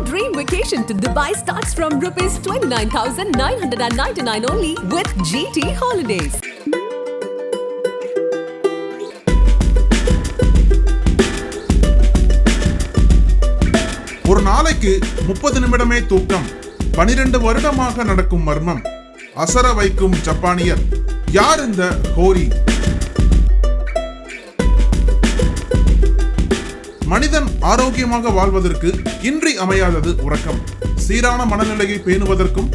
Your dream vacation to Dubai starts from rupees 29,999 only with GT Holidays. ஒரு நாளைக்கு முப்பது நிமிடமே தூக்கம் பனிரெண்டு வருடமாக நடக்கும் மர்மம் அசர வைக்கும் ஜப்பானியர் யார் இந்த ஹோரி மனிதன் ஆரோக்கியமாக வாழ்வதற்கு இன்றி அமையாதது உறக்கம். சீரான மனநிலையை பேணுவதற்கும்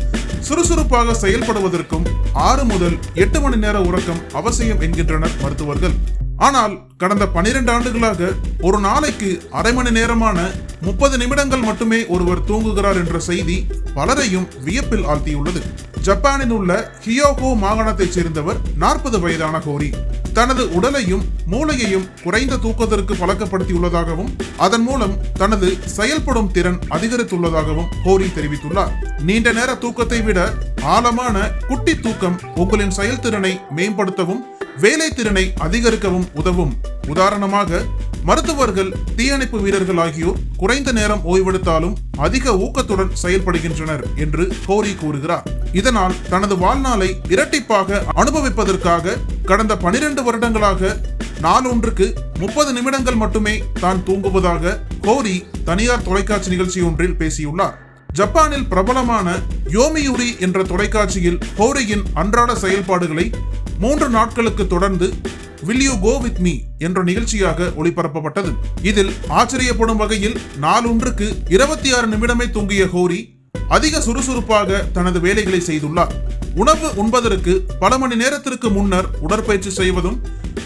சுறுசுறுப்பாக செயல்படுவதற்கும் ஆறு முதல் எட்டு மணி நேர உறக்கம் அவசியம் என்கின்றனர் மருத்துவர்கள். ஆனால் கடந்த பனிரெண்டு ஆண்டுகளாக ஒரு நாளைக்கு அரை மணி நேரமான முப்பது நிமிடங்கள் மட்டுமே ஒருவர் தூங்குகிறார் என்ற செய்தி பலரையும் வியப்பில் ஆழ்த்தியுள்ளது. ஜப்பானில் உள்ள ஹியோகோ மாகாணத்தைச் சேர்ந்தவர் நாற்பது வயதான கோரி. தனது உடலையும் மூளையையும் குறைந்த தூக்கத்திற்கு பழக்கப்படுத்தியுள்ளதாகவும் அதன் மூலம் தனது செயல்படும் திறன் அதிகரித்துள்ளதாகவும் கோரி தெரிவித்துள்ளார். நீண்ட நேர தூக்கத்தை விட ஆழமான குட்டி தூக்கம் உங்களின் செயல்திறனை மேம்படுத்தவும் வேலை திறனை அதிகரிக்கவும் உதவும். உதாரணமாக மருத்துவர்கள் தீயணைப்பு வீரர்கள் ஆகியோர் குறைந்த நேரம் ஓய்வெடுத்தாலும் அதிக ஊக்கத்துடன் செயல்படுகின்றனர் என்று கோரி கூறுகிறார். இதனால் தனது வாழ்நாளை இரட்டிப்பாக அனுபவிப்பதற்காக கடந்த பனிரெண்டு வருடங்களாக நாளொன்றுக்கு முப்பது நிமிடங்கள் மட்டுமே தான் தூங்குவதாக கோரி தனியார் தொலைக்காட்சி நிகழ்ச்சி ஒன்றில் பேசியுள்ளார். ஜப்பானில் பிரபலமான யோமியுரி என்ற தொலைக்காட்சியில் கோரியின் அன்றாட செயல்பாடுகளை மூன்று நாட்களுக்கு தொடர்ந்து will you go with me என்ற நிகழ்ச்சியாக ஒளிபரப்பப்பட்டது. இதில் ஆச்சரியப்படும் வகையில் நாளொன்றுக்கு இருபத்தி ஆறு நிமிடமே தூங்கிய ஹோரி அதிக சுறுசுறுப்பாக தனது வேலைகளை செய்துள்ளார். உணவு உண்பதற்கு பல மணி நேரத்திற்கு முன்னர் உடற்பயிற்சி செய்வதும்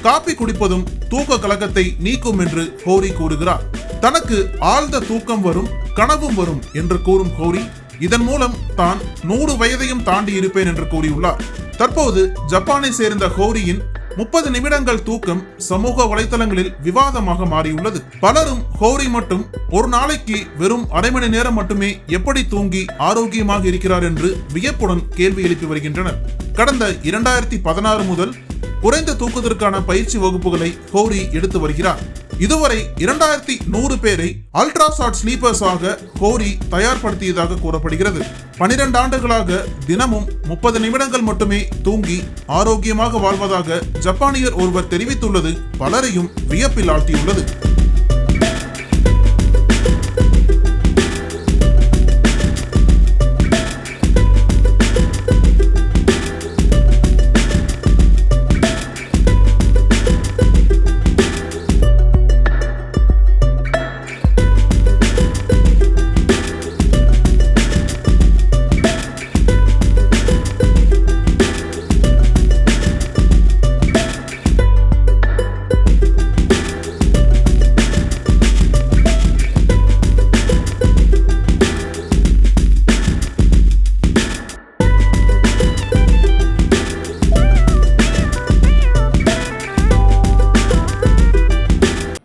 காப்பி குடிப்பதும் தூக்க கலக்கத்தை நீக்கும் என்று ஹோரி கூறுகிறார். தனக்கு ஆழ்ந்த தூக்கம் வரும் கனவும் வரும் என்று கூறும் ஹோரி இதன் மூலம் தான் நூறு வயதையும் தாண்டி இருப்பேன் என்று கூறியுள்ளார். தற்போது ஜப்பானை சேர்ந்த ஹோரியின் முப்பது நிமிடங்கள் தூக்கம் சமூக வலைதளங்களில் விவாதமாக மாறியுள்ளது. பலரும் ஹோரி மட்டும் ஒரு நாளைக்கு வெறும் அரை மணி நேரம் மட்டுமே எப்படி தூங்கி ஆரோக்கியமாக இருக்கிறார் என்று வியப்புடன் கேள்வி எழுப்பி வருகின்றனர். கடந்த இரண்டாயிரத்தி பதினாறு முதல் குறைந்த தூக்கத்திற்கான பயிற்சி வகுப்புகளை ஹோரி எடுத்து வருகிறார். இதுவரை இரண்டாயிரத்தி நூறு பேரை அல்ட்ராசாட் ஸ்லீப்பர்ஸாக கோரி தயார்படுத்தியதாக கூறப்படுகிறது. பனிரெண்டு ஆண்டுகளாக தினமும் முப்பது நிமிடங்கள் மட்டுமே தூங்கி ஆரோக்கியமாக வாழ்வதாக ஜப்பானியர் ஒருவர் தெரிவித்துள்ளது. பலரையும் வியப்பில் ஆழ்த்தியுள்ளது.